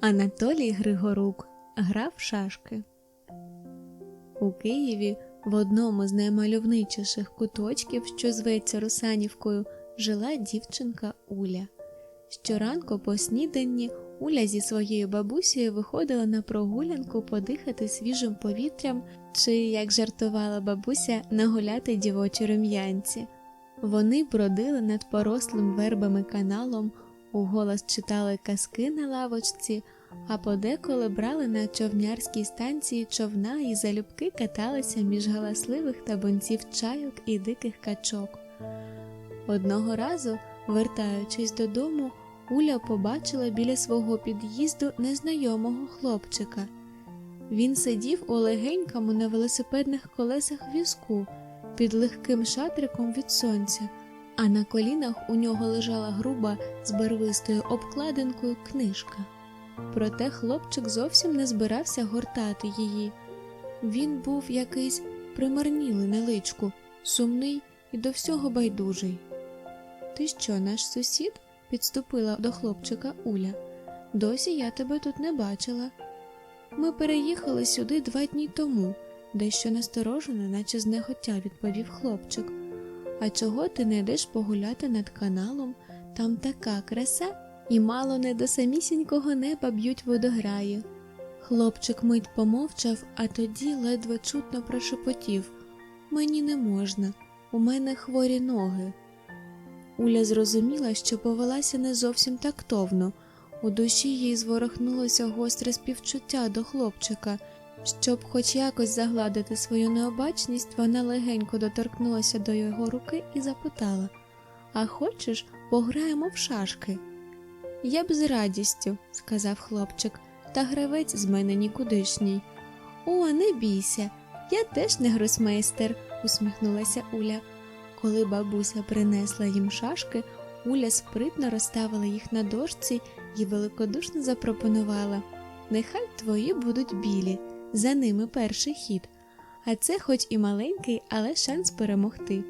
Анатолій Григорук грав шашки. У Києві в одному з наймальовничіших куточків, що зветься Русанівкою, жила дівчинка Уля. Щоранку по сніданні Уля зі своєю бабусею виходила на прогулянку подихати свіжим повітрям чи, як жартувала бабуся, нагуляти дівочі рум'янці. Вони бродили над порослим вербами каналом, уголос читали казки на лавочці, а подеколи брали на човнярській станції човна і залюбки каталися між галасливих табунців чайок і диких качок. Одного разу, вертаючись додому, Уля побачила біля свого під'їзду незнайомого хлопчика. Він сидів у легенькому на велосипедних колесах візку під легким шатриком від сонця, а на колінах у нього лежала груба з барвистою обкладинкою книжка. Проте хлопчик зовсім не збирався гортати її. Він був якийсь примарнілий на личку, сумний і до всього байдужий. Ти що, наш сусід? підступила до хлопчика Уля. Досі я тебе тут не бачила. Ми переїхали сюди два дні тому, дещо насторожено, наче знехотя відповів хлопчик. А чого ти не йдеш погуляти над каналом? Там така краса, і мало не до самісінького неба б'ють водограї. Хлопчик мить помовчав, а тоді ледве чутно прошепотів Мені не можна, у мене хворі ноги. Уля зрозуміла, що повелася не зовсім тактовно. У душі їй зворохнулося гостре співчуття до хлопчика. Щоб хоч якось загладити свою необачність, вона легенько доторкнулася до його руки і запитала А хочеш, пограємо в шашки? Я б з радістю, сказав хлопчик, та гравець з мене нікудишній. О, не бійся, я теж не гросмейстер, усміхнулася Уля. Коли бабуся принесла їм шашки, Уля спритно розставила їх на дошці і великодушно запропонувала Нехай твої будуть білі, за ними перший хід, а це хоч і маленький, але шанс перемогти.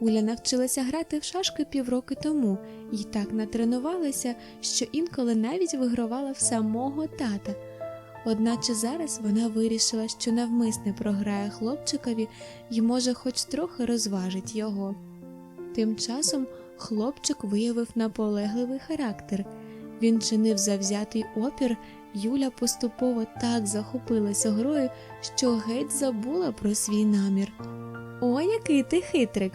Уля навчилася грати в шашки півроки тому і так натренувалася, що інколи навіть вигравала в самого тата. Одначе зараз вона вирішила, що навмисне програє хлопчикові і може хоч трохи розважить його. Тим часом хлопчик виявив наполегливий характер. Він чинив завзятий опір, Юля поступово так захопилася грою, що геть забула про свій намір. О, який ти хитрик!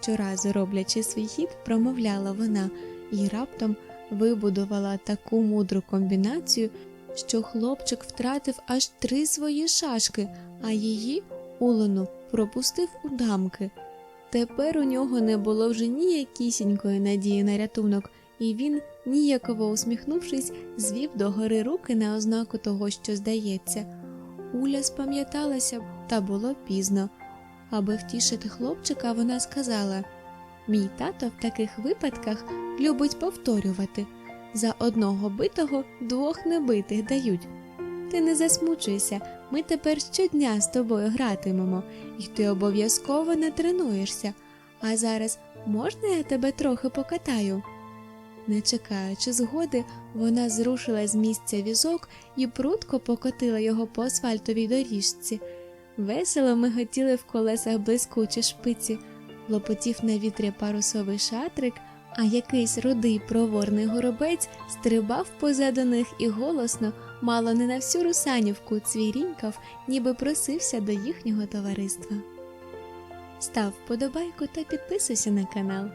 щоразу роблячи свій хід, промовляла вона і раптом вибудувала таку мудру комбінацію, що хлопчик втратив аж три свої шашки, а її Улену пропустив у дамки. Тепер у нього не було вже ніякісінької надії на рятунок, і він, ніяково усміхнувшись, звів догори руки на ознаку того, що здається. Уля спам'яталася, та було пізно. Аби втішити хлопчика, вона сказала Мій тато в таких випадках любить повторювати за одного битого двох небитих дають. Ти не засмучуйся, ми тепер щодня з тобою гратимемо, і ти обов'язково натренуєшся. А зараз можна я тебе трохи покатаю? Не чекаючи згоди, вона зрушила з місця візок і прудко покотила його по асфальтовій доріжці. Весело миготіли в колесах блискучі шпиці, лопотів на вітрі парусовий шатрик, а якийсь рудий проворний горобець стрибав позаду них і голосно, мало не на всю русанівку, цвірінькав, ніби просився до їхнього товариства. Став вподобайку та підписуйся на канал.